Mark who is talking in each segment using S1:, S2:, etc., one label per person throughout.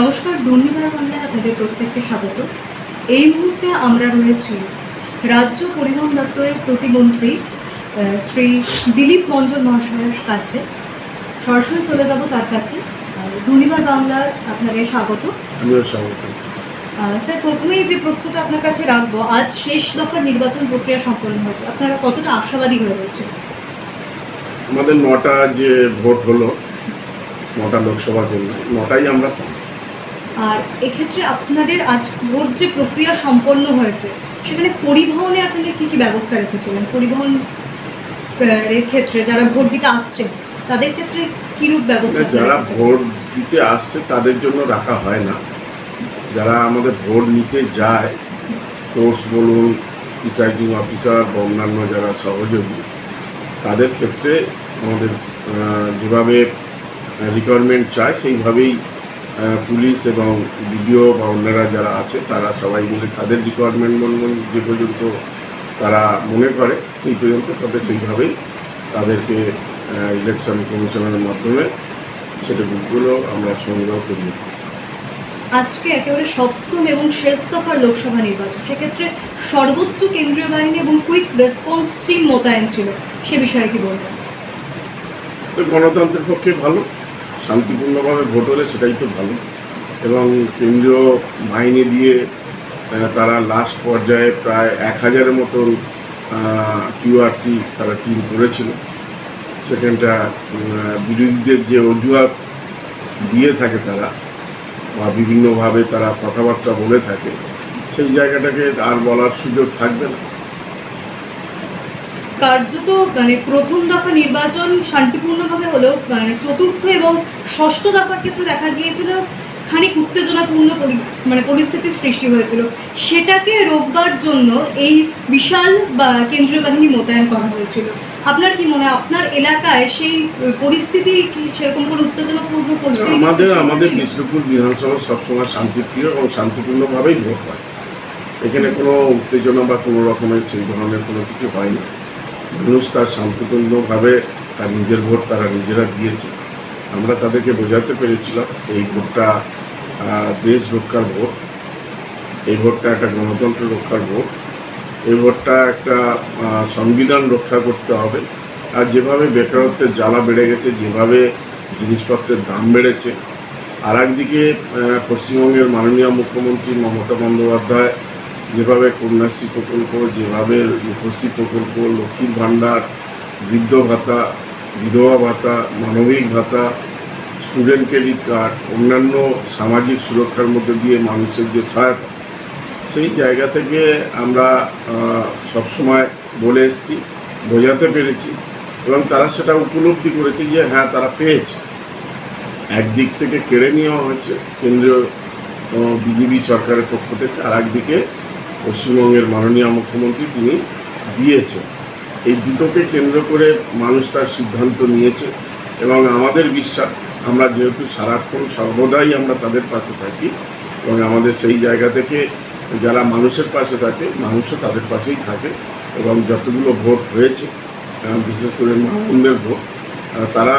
S1: নমস্কার দুর্নিবার বাংলায় আপনাদের প্রত্যেককে স্বাগত। এই মুহূর্তে আমরা রয়েছি রাজ্য পরিবহন দপ্তরের প্রতিমন্ত্রী শ্রী দিলীপ মঞ্জল মহাশয়ের কাছে। সরাসরি চলে যাব তার কাছে। দুর্নিবার বাংলার আপনাদের স্বাগত। স্যার প্রথমেই যে প্রশ্নটা আপনার কাছে রাখব আজ শেষ দফার নির্বাচন প্রক্রিয়া সম্পন্ন হয়েছে। আপনারা কতটা আশাবাদী হয়ে রয়েছে
S2: আমাদের নটা যে ভোট হলো নটা লোকসভা কেন্দ্র নটাই আমরা।
S1: আর এক্ষেত্রে আপনাদের আজ ভোট যে প্রক্রিয়া সম্পন্ন হয়েছে সেখানে পরিবহনে আপনাদের কি কি ব্যবস্থা রেখেছিলেন? পরিবহন এর ক্ষেত্রে যারা ভোট দিতে আসছে তাদের ক্ষেত্রে কীরূপ ব্যবস্থা
S2: যারা ভোট দিতে আসছে তাদের জন্য রাখা হয় না। যারা আমাদের ভোট নিতে যায় সোর্স বলুন প্রিসাইডিং অফিসার বা অন্যান্য যারা সহযোগী তাদের ক্ষেত্রে আমাদের যেভাবে রিকোয়ারমেন্ট চায় সেইভাবেই পুলিশ এবং বিডিও বা অন্যরা যারা আছে তারা সবাই মিলে তাদের রিকোয়ারমেন্ট মন যে পর্যন্ত তারা মনে করে সেই পর্যন্ত তাদের সেইভাবেই তাদেরকে ইলেকশন কমিশনের মাধ্যমে সেটা বুকগুলো আমরা সংগ্রহ করি।
S1: আজকে একেবারে সপ্তম এবং শেষ দফার লোকসভা নির্বাচন। সেক্ষেত্রে সর্বোচ্চ কেন্দ্রীয় বাহিনী এবং কুইক রেসপন্স টিম মোতায়েন ছিল। সে বিষয়ে কি বলবেন?
S2: গণতন্ত্রের পক্ষে ভালো। শান্তিপূর্ণভাবে ভোট হলে সেটাই তো ভালো। এবং কেন্দ্রীয় বাহিনী দিয়ে তারা লাস্ট পর্যায়ে প্রায় এক হাজারের মতন কিউআরটি তারা টিম করেছিল। সেখানটা বিরোধীদের যে অজুহাত দিয়ে থাকে তারা বা বিভিন্নভাবে তারা কথাবার্তা বলে থাকে, সেই জায়গাটাকে আর বলার সুযোগ থাকবে না।
S1: কার্যত মানে প্রথম দফা নির্বাচন শান্তিপূর্ণভাবে হলেও মানে চতুর্থ এবং ষষ্ঠ দফার ক্ষেত্রে দেখা গিয়েছিল খানিক উত্তেজনাপূর্ণ পরি- মানে পরিস্থিতির সৃষ্টি হয়েছিল। সেটাকে রোববার জন্য এই বিশাল বা কেন্দ্রীয় বাহিনী মোতায়েন করা হয়েছিল। আপনার কি মনে হয় আপনার এলাকায় সেই পরিস্থিতি কি সেরকম কোনো উত্তেজনাপূর্ণ পরিস্থিতি
S2: আমাদের আমাদের বিষ্ণুপুর বিধানসভা সবসময় শান্তিপ্রিয় এবং শান্তিপূর্ণভাবেই ভোট হয়। এখানে কোনো উত্তেজনা বা কোনো রকমের সেই ধরনের কোনো কিছু হয় না মানুষ তার শান্তিপূর্ণভাবে তার নিজের ভোট তারা নিজেরা দিয়েছে। আমরা তাদেরকে বোঝাতে পেরেছিলাম এই ভোটটা দেশ রক্ষার ভোট, এই ভোটটা একটা গণতন্ত্র রক্ষার ভোট, এই ভোটটা একটা সংবিধান রক্ষা করতে হবে। আর যেভাবে বেকারত্বের জ্বালা বেড়ে গেছে, যেভাবে জিনিসপত্রের দাম বেড়েছে আর একদিকে পশ্চিমবঙ্গের মাননীয় মুখ্যমন্ত্রী মমতা বন্দ্যোপাধ্যায় যেভাবে কন্যাশ্রী প্রকল্প, যেভাবে রূপশ্রী প্রকল্প, লক্ষ্মীর ভাণ্ডার, বৃদ্ধ ভাতা, বিধবা ভাতা, মানবিক ভাতা স্টুডেন্ট ক্রেডিট কার্ড অন্যান্য সামাজিক সুরক্ষার মধ্যে দিয়ে মানুষের যে সহায়তা, সেই জায়গা থেকে আমরা সবসময় বলে এসেছি, বোঝাতে পেরেছি এবং তারা সেটা উপলব্ধি করেছে যে হ্যাঁ তারা পেয়েছে। একদিক থেকে কেড়ে নেওয়া হয়েছে, কেন্দ্রীয় বিজেপি সরকারের পক্ষ থেকে আর একদিকে পশ্চিমবঙ্গের মাননীয় মুখ্যমন্ত্রী তিনি দিয়েছেন। এই দুটোকে কেন্দ্র করে মানুষ তার সিদ্ধান্ত নিয়েছে এবং আমাদের বিশ্বাস, আমরা যেহেতু সারাক্ষণ সর্বদাই আমরা তাদের পাশে থাকি এবং আমাদের সেই জায়গা থেকে যারা মানুষের পাশে থাকে, মানুষও তাদের পাশেই থাকে এবং যতগুলো ভোট হয়েছে বিশেষ করে মামুনদের ভোট তারা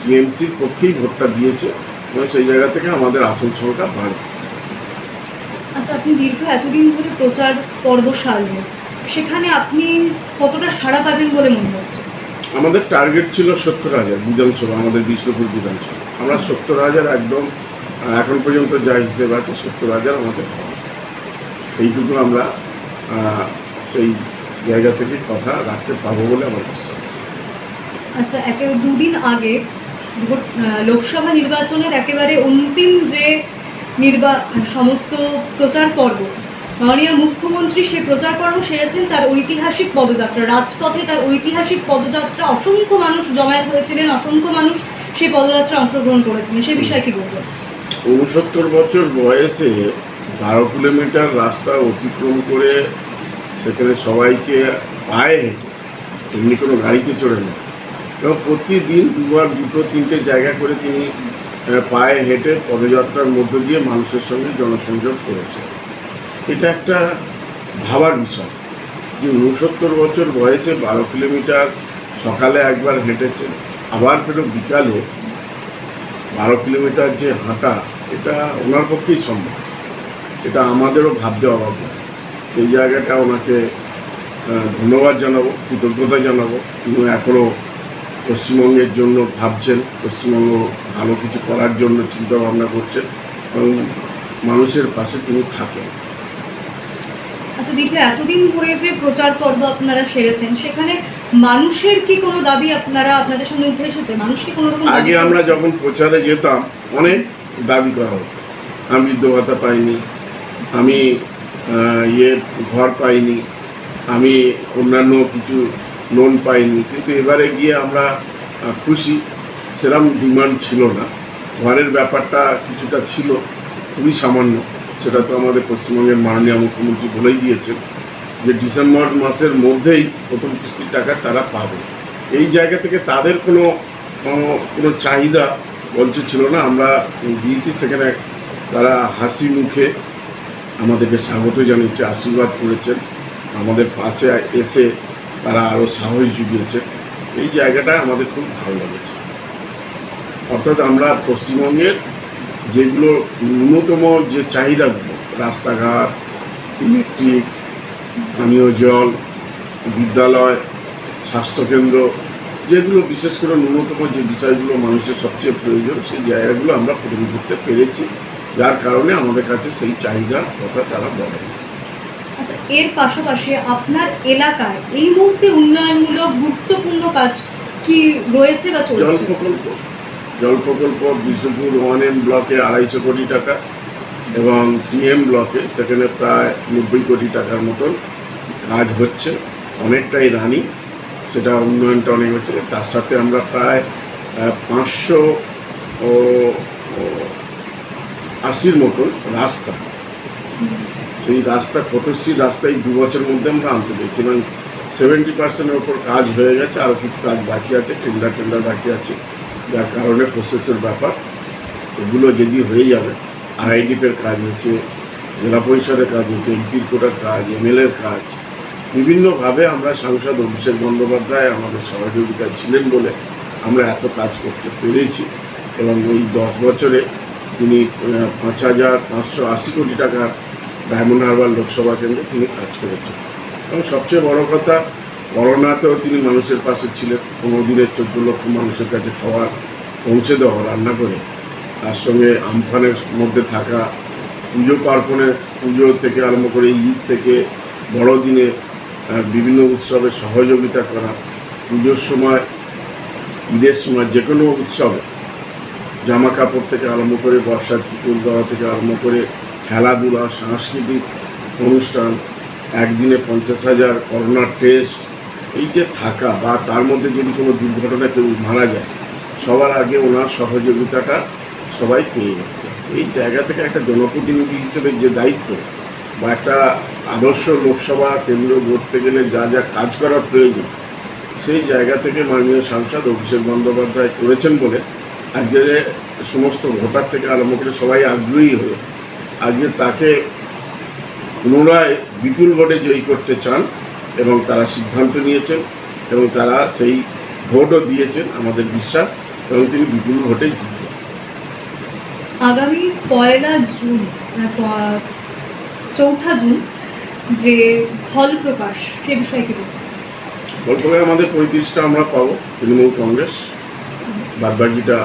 S2: টিএমসির পক্ষেই ভোটটা দিয়েছে এবং সেই জায়গা থেকে আমাদের আসন সংখ্যা বাড়ে
S1: আচ্ছা আপনি দীর্ঘ এতদিন ধরে প্রচার পর্ব সারলেন সেখানে আপনি কতটা সাড়া পাবেন বলে মনে হচ্ছে?
S2: আমাদের টার্গেট ছিল সত্তর হাজার বিধানসভা আমাদের বিষ্ণুপুর বিধানসভা। আমরা সত্তর হাজার একদম এখন পর্যন্ত যা হিসেবে আছে সত্তর হাজার আমাদের এইটুকু আমরা সেই জায়গা থেকে কথা রাখতে পারব বলে আমার বিশ্বাস।
S1: আচ্ছা একে দুদিন আগে লোকসভা নির্বাচনের একেবারে অন্তিম যে নির্বা, সমস্ত প্রচার পর্ব। মাননীয় মুখ্যমন্ত্রী সে প্রচার পর্ব সেরেছেন, তার ঐতিহাসিক পদযাত্রা। রাজপথে তার ঐতিহাসিক পদযাত্রা অসংখ্য মানুষ জমায়েত হয়েছিলেন, অসংখ্য মানুষ সেই পদযাত্রা অংশগ্রহণ করেছিলেন সে বিষয়ে কি বলবেন?
S2: উনসত্তর বছর বয়সে বারো কিলোমিটার রাস্তা অতিক্রম করে সেখানে সবাইকে পায়ে এমনি কোনো গাড়িতে চড়ে না। এবং প্রতিদিন দুবার, দুটো, তিনটে জায়গা করে তিনি পায়ে হেঁটে পদযাত্রার মধ্য দিয়ে মানুষের সঙ্গে জনসংযোগ করেছে। এটা একটা ভাবার বিষয় যে উনসত্তর বছর বয়সে বারো কিলোমিটার সকালে একবার হেঁটেছে, আবার ফেরত বিকালে বারো কিলোমিটার যে হাঁটা, এটা ওনার পক্ষেই সম্ভব। এটা আমাদেরও ভাবতে অভাব নয়। সেই জায়গাটা ওনাকে ধন্যবাদ জানাব, কৃতজ্ঞতা জানাব। তিনি এখনও পশ্চিমবঙ্গের জন্য ভাবছেন পশ্চিমবঙ্গ ভালো কিছু করার জন্য চিন্তা ভাবনা করছেন এবং মানুষের পাশে তিনি থাকেন।
S1: আচ্ছা দীর্ঘ এতদিন ধরে যে প্রচার পর্ব আপনারা সেরেছেন সেখানে মানুষের কি কোনো দাবি আপনারা আপনাদের সামনে উঠে এসেছে? মানুষ কি কোনো রকম
S2: আগে আমরা যখন প্রচারে যেতাম অনেক দাবি করা হতো। আমি বৃদ্ধ ভাতা পাইনি আমি ইয়ে ঘর পাইনি আমি অন্যান্য কিছু লোন পাইনি। কিন্তু এবারে গিয়ে আমরা খুশি। সেরকম ডিমান্ড ছিল না। ঘরের ব্যাপারটা কিছুটা ছিল, খুবই সামান্য। সেটা তো আমাদের পশ্চিমবঙ্গের মাননীয় মুখ্যমন্ত্রী বলেই দিয়েছেন যে ডিসেম্বর মাসের মধ্যেই প্রথম কিস্তির টাকা তারা পাবে। এই জায়গা থেকে তাদের কোনো কোনো চাহিদা বঞ্চ ছিল না। আমরা গিয়েছি সেখানে, তারা হাসি মুখে আমাদেরকে স্বাগত জানিয়েছে, আশীর্বাদ করেছেন। আমাদের পাশে এসে তারা আরও সাহস জুগিয়েছে। এই জায়গাটা আমাদের খুব ভালো লেগেছে। অর্থাৎ আমরা পশ্চিমবঙ্গের যেগুলো ন্যূনতম যে চাহিদাগুলো, রাস্তাঘাট, ইলেকট্রিক, পানীয় জল, বিদ্যালয়, স্বাস্থ্যকেন্দ্র, যেগুলো বিশেষ করে ন্যূনতম যে বিষয়গুলো মানুষের সবচেয়ে প্রয়োজন, সেই জায়গাগুলো আমরা পূরণ করতে পেরেছি। যার কারণে আমাদের কাছে সেই চাহিদার কথা তারা বলে।
S1: আচ্ছা এর পাশাপাশি আপনার এলাকায় এই মুহূর্তে উন্নয়নমূলক গুরুত্বপূর্ণ কাজ কি রয়েছে বা
S2: জল প্রকল্প। জল প্রকল্প বিষ্ণুপুর ওয়ান এম ব্লকে আড়াইশো কোটি টাকা এবং টিএম ব্লকে সেখানে প্রায় নব্বই কোটি টাকার মতন কাজ হচ্ছে অনেকটাই রানি সেটা উন্নয়নটা অনেক হচ্ছে। তার সাথে আমরা প্রায় পাঁচশো ও ও আশির মতন রাস্তা। সেই রাস্তা, কতশ্রী রাস্তায় দু বছরের মধ্যে আমরা আনতে পেরেছি। এবং সেভেন্টি পার্সেন্টের ওপর কাজ হয়ে গেছে আরও কিছু কাজ বাকি আছে টেন্ডার টেন্ডার বাকি আছে, যার কারণে প্রসেসের ব্যাপার। এগুলো যদি হয়ে যাবে আইডিপের কাজ হচ্ছে, জেলা পরিষদের কাজ হচ্ছে এমপির কোটার কাজ এমএলএর কাজ। বিভিন্নভাবে আমরা সাংসদ অভিষেক বন্দ্যোপাধ্যায় আমাদের সহযোগিতায় ছিলেন বলে আমরা এত কাজ করতে পেরেছি। এবং ওই দশ বছরে তিনি পাঁচ হাজার পাঁচশো আশি কোটি টাকার ডায়মন্ড হারবার লোকসভা কেন্দ্রে তিনি কাজ করেছেন। এবং সবচেয়ে বড় কথা করোনাতেও তিনি মানুষের পাশে ছিলেন। পনেরো দিনের চোদ্দ লক্ষ মানুষের কাছে খাবার পৌঁছে দেওয়া, রান্না করে, তার সঙ্গে আমফানের মধ্যে থাকা, পুজো পার্বণে, পুজো থেকে আরম্ভ করে ঈদ থেকে বড়দিনে বিভিন্ন উৎসবে সহযোগিতা করা, পুজোর সময়, ঈদের সময় যে কোনো উৎসবে জামা কাপড় থেকে আরম্ভ করে, বর্ষার চিকুল দেওয়া থেকে আরম্ভ করে খেলাধুলা, সাংস্কৃতিক অনুষ্ঠান, একদিনে পঞ্চাশ হাজার করোনার টেস্ট এই যে থাকা বা তার মধ্যে যদি কোনো দুর্ঘটনা কেউ মারা যায়, সবার আগে ওনার সহযোগিতাটা সবাই পেয়ে এসছে। এই জায়গা থেকে একটা জনপ্রতিনিধি হিসেবে যে দায়িত্ব বা একটা আদর্শ লোকসভা কেন্দ্র গড়তে গেলে যা যা কাজ করার প্রয়োজন, সেই জায়গা থেকে মাননীয় সাংসদ অভিষেক বন্দ্যোপাধ্যায় করেছেন বলে আজকে সমস্ত ভোটার থেকে আরম্ভ করে সবাই আগ্রহী হয়ে আজকে তাকে পুনরায় বিপুল ভোটে জয়ী করতে চান এবং তারা সিদ্ধান্ত নিয়েছেন এবং তারা সেই ভোটও দিয়েছেন আমাদের বিশ্বাস এবং তিনি বিপুল ভোটে জিতবেন।
S1: আগামী পয়লা জুন চৌঠা জুন যে ফল প্রকাশ সে বিষয়ে কি
S2: আমাদের পঁয়ত্রিশটা আমরা পাবো তৃণমূল কংগ্রেস বাদবাকিটা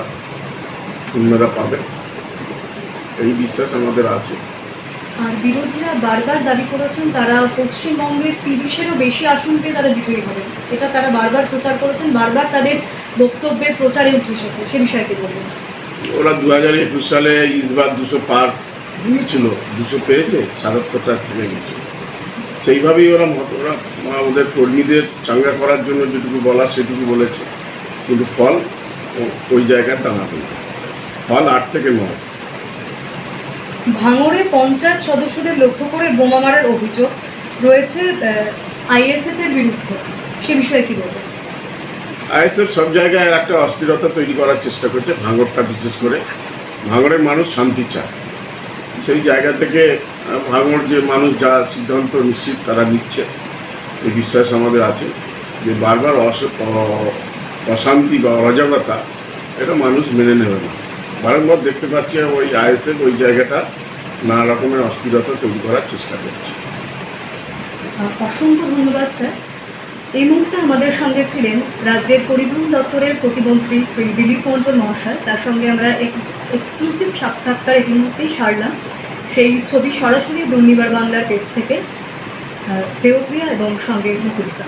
S2: অন্যরা পাবে। এই বিশ্বাস আমাদের আছে।
S1: আর বিরোধীরা বারবার দাবি করেছেন তারা পশ্চিমবঙ্গের তিরিশেরও বেশি আসন পেয়ে তারা বিজয়ী হবেন। এটা তারা বারবার প্রচার করেছেন বারবার তাদের বক্তব্যে প্রচারে উঠে এসেছে। সে বিষয়ে কি বলবেন?
S2: ওরা দু হাজার একুশ সালে ইসবার দুশো পার নিয়েছিল দুশো পেয়েছে সাতাত্তরটা থেকে গেছে। সেইভাবেই ওরা ওরা আমাদের কর্মীদের চাঙ্গা করার জন্য যেটুকু বলার সেটুকু বলেছে। কিন্তু ফল ওই জায়গায় দাঁড়াবে না। ফল আট থেকে নয়।
S1: ভাঙড়ে পঞ্চায়েত সদস্যদের লক্ষ্য করে বোমা মারার অভিযোগ রয়েছে আইএসএফ এর বিরুদ্ধে। সে বিষয়ে কি বলবেন?
S2: আইএসএফ সব জায়গায় একটা অস্থিরতা তৈরি করার চেষ্টা করছে, ভাঙড়টা বিশেষ করে। ভাঙড়ের মানুষ শান্তি চায়। সেই জায়গা থেকে ভাঙড় যে মানুষ যা সিদ্ধান্ত নিশ্চিত তারা নিচ্ছে, এই বিশ্বাস আমাদের আছে যে বারবার অশান্তি বা অরাজকতা, এটা মানুষ মেনে নেবে না। বারংবার দেখতে পাচ্ছি ওই আইএসএফ, ওই জায়গাটা নানা রকমের অস্থিরতা তৈরি করার চেষ্টা করছে।
S1: অসংখ্য ধন্যবাদ, স্যার। এই মুহূর্তে আমাদের সঙ্গে ছিলেন রাজ্যের পরিবহন দপ্তরের প্রতিমন্ত্রী শ্রী দিলীপ মন্ডল মহাশয়। তার সঙ্গে আমরা এক্সক্লুসিভ সাক্ষাৎকার এই মুহূর্তেই সারলাম। সেই ছবি সরাসরি দুর্নিবার বাংলার পেজ থেকে দেওপ্রিয়া এবং সঙ্গে মুকুলিকা